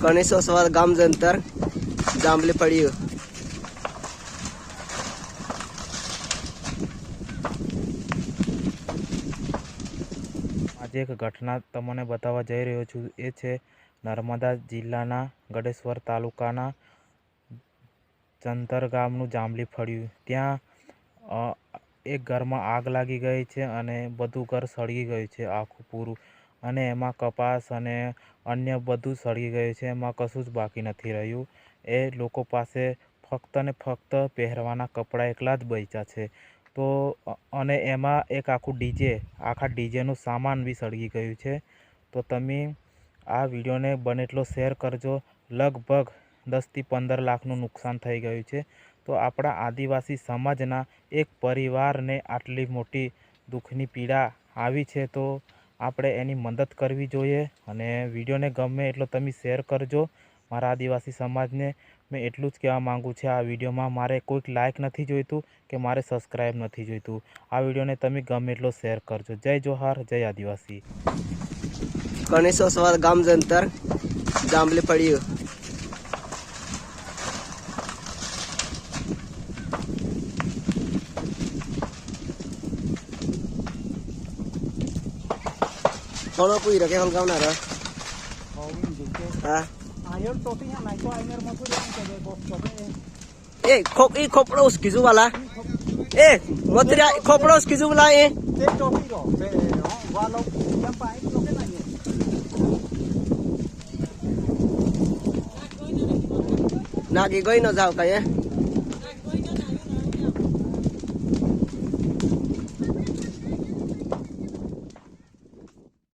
કણેશ્વર ગામ જંતર જાંબલી પડ્યું આજે એક ઘટના તમને બતાવવા જઈ રહ્યો છું. એ છે નર્મદા જિલ્લાના ગડેશ્વર તાલુકાના ચંતર ગામનું જાંબલી ફળ્યું. ત્યાં એક ઘરમાં આગ લાગી ગઈ છે અને બધું ઘર સળગી ગયું છે, આખું પૂરું. અને એમાં કપાસ અને અન્ય બધું સળગી ગયું છે. એમાં કશું જ બાકી નથી રહ્યું. એ લોકો પાસે ફક્ત ને ફક્ત પહેરવાના કપડાં એકલા જ બચ્યા છે. તો અને એમાં એક આખું ડીજે, આખા ડીજેનું સામાન બી સળગી ગયું છે. તો તમે આ વિડીયોને બને એટલો શેર કરજો. લગભગ દસથી પંદર લાખનું નુકસાન થઈ ગયું છે. તો આપણા આદિવાસી સમાજના એક પરિવારને આટલી મોટી દુઃખની પીડા આવી છે તો આપણે એની મદદ કરવી જોઈએ અને વિડીયોને ગમે એટલો તમે શેર કરજો. મારા આદિવાસી સમાજને મેં એટલું જ કહેવા માગું છું, આ વિડીયોમાં મારે કોઈક લાઇક નથી જોઈતું કે મારે સબસ્ક્રાઈબ નથી જોઈતું. આ વિડીયોને તમે ગમે એટલો શેર કરજો. જય જોહાર, જય આદિવાસી. કણેશ્વર ગામ જંતર, જાંબલી પડ્યું. કોનો પૂઈ રકે હલ ગાવના ર હા એ ખોપ ઈ ખોપડો ઉસકીજુ વાલા એ મોતરિયા ખોપડો ઉસકીજુ વાલા એ નાગી ગઈ ન જાવ કઈ